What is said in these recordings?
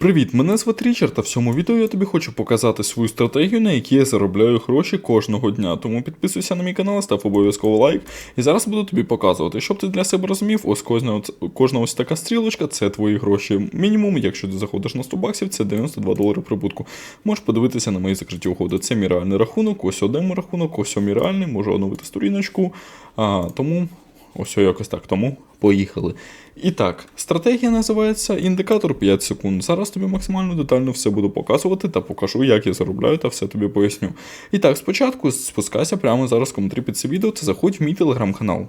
Привіт, мене звати Річард, та в цьому відео я тобі хочу показати свою стратегію, на якій я заробляю гроші кожного дня. Тому підписуйся на мій канал, став обов'язково лайк. І зараз буду тобі показувати, щоб ти для себе розумів, ось кожна, кожна ось така стрілочка це твої гроші. Мінімум, якщо ти заходиш на 100 баксів, це 92 долари прибутку. Можеш подивитися на мої закриті угоди. Це мій реальний рахунок, ось один рахунок, ось мій реальний, можу оновити сторіночку. А, тому Ось якось так, тому поїхали. І так, стратегія називається індикатор 5 секунд. Зараз тобі максимально детально все буду показувати та покажу, як я заробляю, та все тобі поясню. І так, спочатку спускайся прямо зараз в коментарі під це відео та заходь в мій телеграм-канал.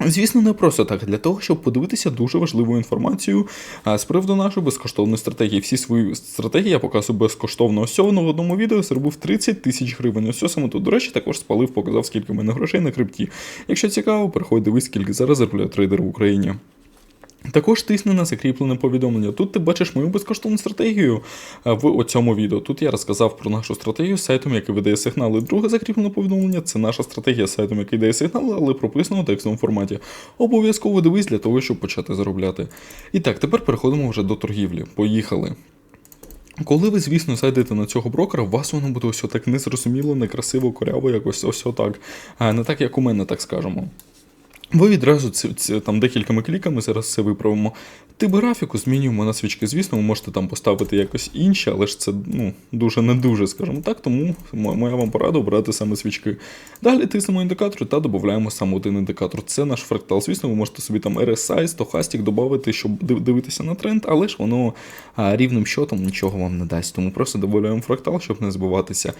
Звісно, не просто так, для того, щоб подивитися дуже важливу інформацію з приводу нашої безкоштовної стратегії. Всі свої стратегії я показую безкоштовно. Ось в одному відео зробив 30 тисяч гривень. Ось саме тут, до речі, також спалив, показав, скільки в мене грошей на крипті. Якщо цікаво, переходь дивись, скільки зараз заробляє трейдер в Україні. Також тисни на закріплене повідомлення. Тут ти бачиш мою безкоштовну стратегію е, в цьому відео. Тут я розказав про нашу стратегію з сайтом, який видає сигнали. Друге закріплене повідомлення це наша стратегія з сайтом, який дає сигнали, але прописано в текстовому форматі. Обов'язково дивись для того, щоб почати заробляти. І так, тепер переходимо вже до торгівлі. Поїхали. Коли ви, звісно, зайдете на цього брокера, у вас воно буде ось так незрозуміло, некрасиво, коряво, якось ось отак. Не так, як у мене, так скажемо. Ви відразу ці, ці, там декількома кліками зараз це виправимо. Тип графіку змінюємо на свічки. Звісно, ви можете там поставити якось інше, але ж це ну, дуже не дуже, скажімо так, тому моя вам порада обрати саме свічки. Далі тиснемо індикатор та додаємо саме один індикатор. Це наш фрактал. Звісно, ви можете собі там RSI, стохастик додати, щоб дивитися на тренд, але ж воно а, рівним счетом нічого вам не дасть. Тому просто додаємо фрактал, щоб не збиватися.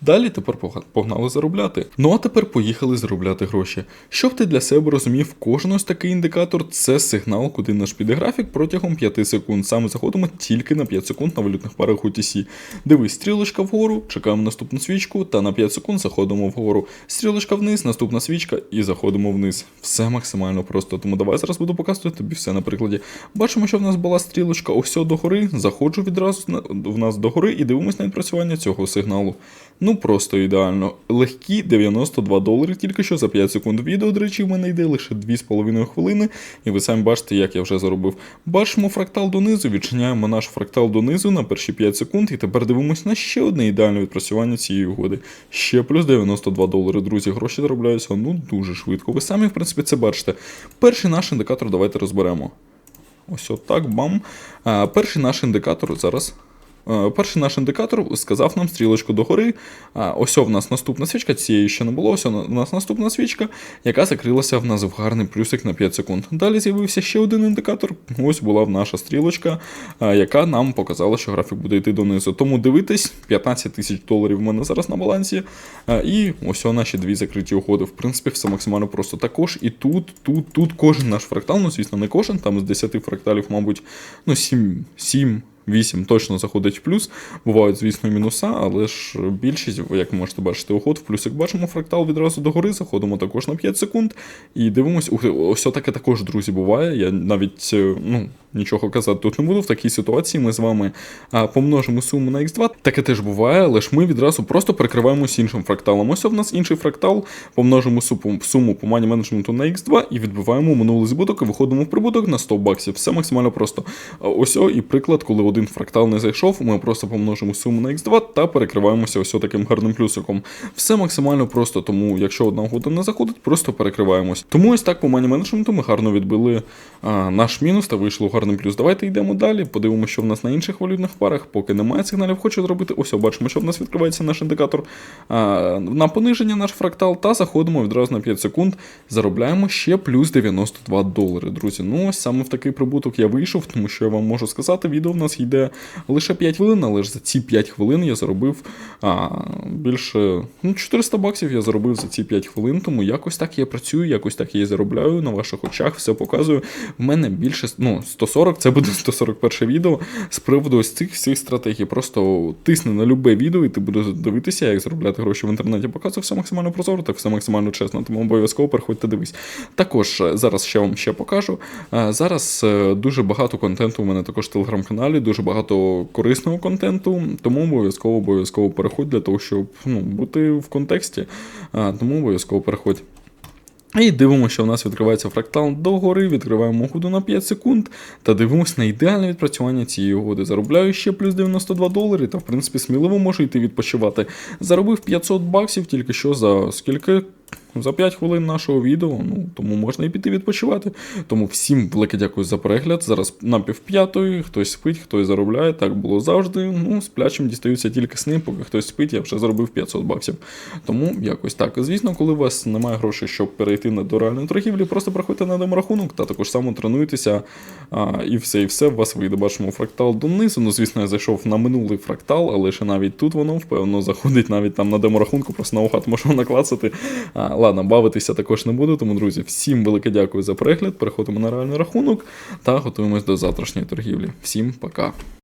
Далі тепер погнали заробляти. Ну а тепер поїхали заробляти гроші. Щоб ти для себе розумів, кожен ось такий індикатор це сигнал, куди наш піде графік протягом 5 секунд. Саме заходимо тільки на 5 секунд на валютних парах UTC. Дивись, стрілочка вгору, чекаємо наступну свічку, та на 5 секунд заходимо вгору. Стрілочка вниз, наступна свічка і заходимо вниз. Все максимально просто. Тому давай зараз буду показувати тобі все на прикладі. Бачимо, що в нас була стрілочка ось до гори. Заходжу відразу в нас до гори і дивимось на відпрацювання цього сигналу. Ну просто ідеально. Легкі 92 долари тільки що за 5 секунд. Відео, до речі, в мене йде лише 2,5 хвилини, і ви самі бачите, як я вже заробив. Бачимо фрактал донизу, відчиняємо наш фрактал донизу на перші 5 секунд, і тепер дивимось на ще одне ідеальне відпрацювання цієї угоди. Ще плюс 92 долари. Друзі, гроші заробляються ну дуже швидко. Ви самі, в принципі, це бачите. Перший наш індикатор давайте розберемо. Ось отак, бам. Перший наш індикатор зараз. Е, Перший наш індикатор сказав нам стрілочку догори. Ось в нас наступна свічка, цієї ще не було. Ось у нас наступна свічка, яка закрилася в нас в гарний плюсик на 5 секунд. Далі з'явився ще один індикатор. Ось була в наша стрілочка, яка нам показала, що графік буде йти донизу. Тому дивитись, 15 тисяч доларів в мене зараз на балансі. І ось наші дві закриті угоди. В принципі, все максимально просто. Також і тут, тут, тут кожен наш фрактал, ну звісно, не кожен, там з 10 фракталів, мабуть, ну 7, 7 8 точно заходить в плюс. Бувають, звісно, мінуса, але ж більшість, як ви можете бачити, уход в плюс. Як бачимо, фрактал відразу догори, заходимо також на 5 секунд і дивимось. Ух, ось таке також, друзі, буває. Я навіть е, ну, нічого казати тут не буду. В такій ситуації ми з вами помножимо суму на x2. Таке теж буває, але ж ми відразу просто перекриваємося іншим фракталом. Ось у нас інший фрактал, помножимо суму, по мані менеджменту на x2 і відбиваємо минулий збуток і виходимо в прибуток на 100 баксів. Все максимально просто. Ось і приклад, коли один фрактал не зайшов, ми просто помножимо суму на x2 та перекриваємося ось таким гарним плюсиком. Все максимально просто, тому якщо одна угода не заходить, просто перекриваємось. Тому ось так по мані менеджменту ми гарно відбили а, наш мінус та вийшло в гарний плюс. Давайте йдемо далі, подивимося, що в нас на інших валютних парах. Поки немає сигналів, хочу зробити. Ось бачимо, що в нас відкривається наш індикатор а, на пониження наш фрактал, та заходимо відразу на 5 секунд. Заробляємо ще плюс 92 долари, друзі. Ну ось саме в такий прибуток я вийшов, тому що я вам можу сказати, відео в нас йде лише 5 хвилин, але ж за ці 5 хвилин я заробив а, більше ну, 400 баксів я заробив за ці 5 хвилин, тому якось так я працюю, якось так я і заробляю на ваших очах, все показую. В мене більше ну, 140, це буде 141 відео з приводу ось цих всіх стратегій. Просто тисни на любе відео, і ти будеш дивитися, як заробляти гроші в інтернеті. Показую все максимально прозоро, так все максимально чесно, тому обов'язково переходьте дивись. Також е, зараз ще вам ще покажу. Е, Зараз е, дуже багато контенту у мене також в телеграм-каналі, дуже багато корисного контенту, тому обов'язково обов'язково переходь для того, щоб ну, бути в контексті. Тому обов'язково переходь. І дивимося, що в нас відкривається фрактал догори, відкриваємо угоду на 5 секунд та дивимося на ідеальне відпрацювання цієї угоди. Заробляю ще плюс 92 долари, та в принципі сміливо можу йти відпочивати. Заробив 500 баксів тільки що за скільки. За 5 хвилин нашого відео, ну тому можна і піти відпочивати. Тому всім велике дякую за перегляд. Зараз на півп'ятої, хтось спить, хтось заробляє. Так було завжди. Ну, сплячим дістаються тільки сни, поки хтось спить, я вже заробив 500 баксів. Тому якось так. Звісно, коли у вас немає грошей, щоб перейти на до реальної торгівлі, просто приходьте на деморахунок та також само тренуйтеся. А, і все, і все, у вас вийде. Бачимо фрактал донизу. Ну, звісно, я зайшов на минулий фрактал, але ще навіть тут воно, впевно, заходить навіть там на деморахунку, просто наугад можу наклацати. А, ладно, бавитися також не буду. Тому, друзі, всім велике дякую за перегляд. Переходимо на реальний рахунок та готуємось до завтрашньої торгівлі. Всім пока.